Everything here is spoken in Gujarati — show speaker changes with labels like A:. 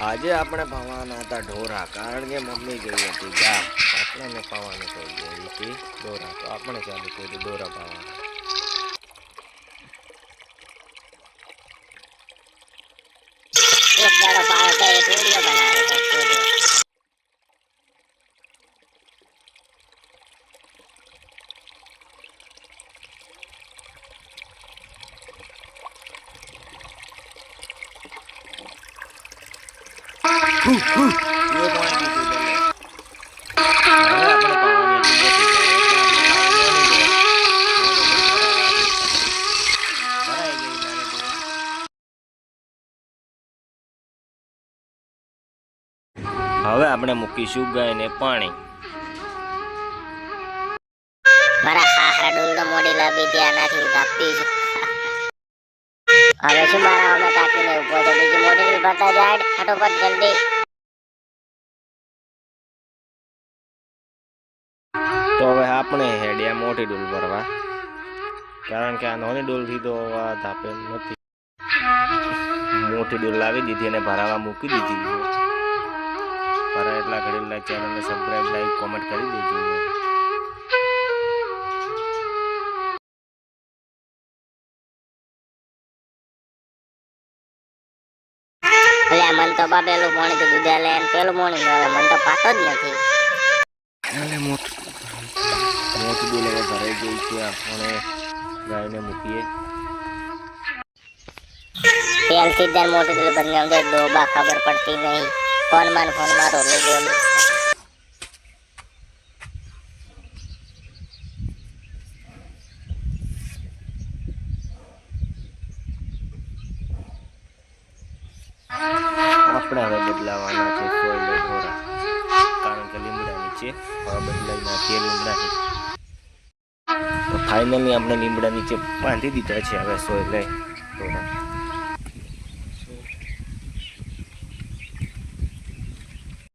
A: આજે આપણે પાવાના હતા ઢોરા, કારણ કે મમ્મી ગઈ હતી ગા આપણે પાવાનું કહી ગઈ હતી ઢોરા, તો આપણે ચાલુ કર્યું દોરા પાવાનું
B: એક દાડો પાડે તો એક વીડિયો બનાવે છે વીડિયો
A: એ પાણી દીધું તમે. હવે આપણે પાવાની હતી મોટી ગાય. એટલે આપણે પાણી નહીં દેવાનું. ભરાઈ ગઈ નાની દોરી. હવે આપણે મૂકીશું ગાયને પાણી.
B: મારા હાહરા ડુંડો મોડી લાવી ત્યાંનાથી કાપી છે. હવે શું મારા અમે કાપીને ઊભો છે? બીજી મોટી ભરતા જાય ફટોફટ જલ્દી.
A: તો હવે આપણે હેડ્યા મોટી ડૂલ ભરવા. કારણ કે આ નાની ડોલથી તો ધાપે નથી. મોટી ડૂલ લાવી દીધી અને ભરાવા મૂકી દીધી. ભરાય એટલા ઘડી ચેનલને સબસ્ક્રાઈબ લાઈક કોમેન્ટ કરી દેજો.
B: મન તો બા પેલું મોણી તો દૂધા લે પેલું મોણી લે મન તો પાતો જ નથી.
A: એટલે મોટી. મોટી હવે ભરાઈ ગઈ છે આપણે ગાયને મૂકીએ.
B: પહેલથી જ મોટી દિલ બદનામ દે ડોબા ખબર પડતી નહીં. ફોનમાં ફોન મારો રોલી બોલ
A: આપણે હવે બદલાવાના છે સોયલે ઢોરા કારણ કે લીમડા નીચે હવે બદલાઈ નાખીએ લીમડાની. ફાઇનલી આપણે લીમડા નીચે બાંધી દીધા છે હવે સોયલે ઢોરા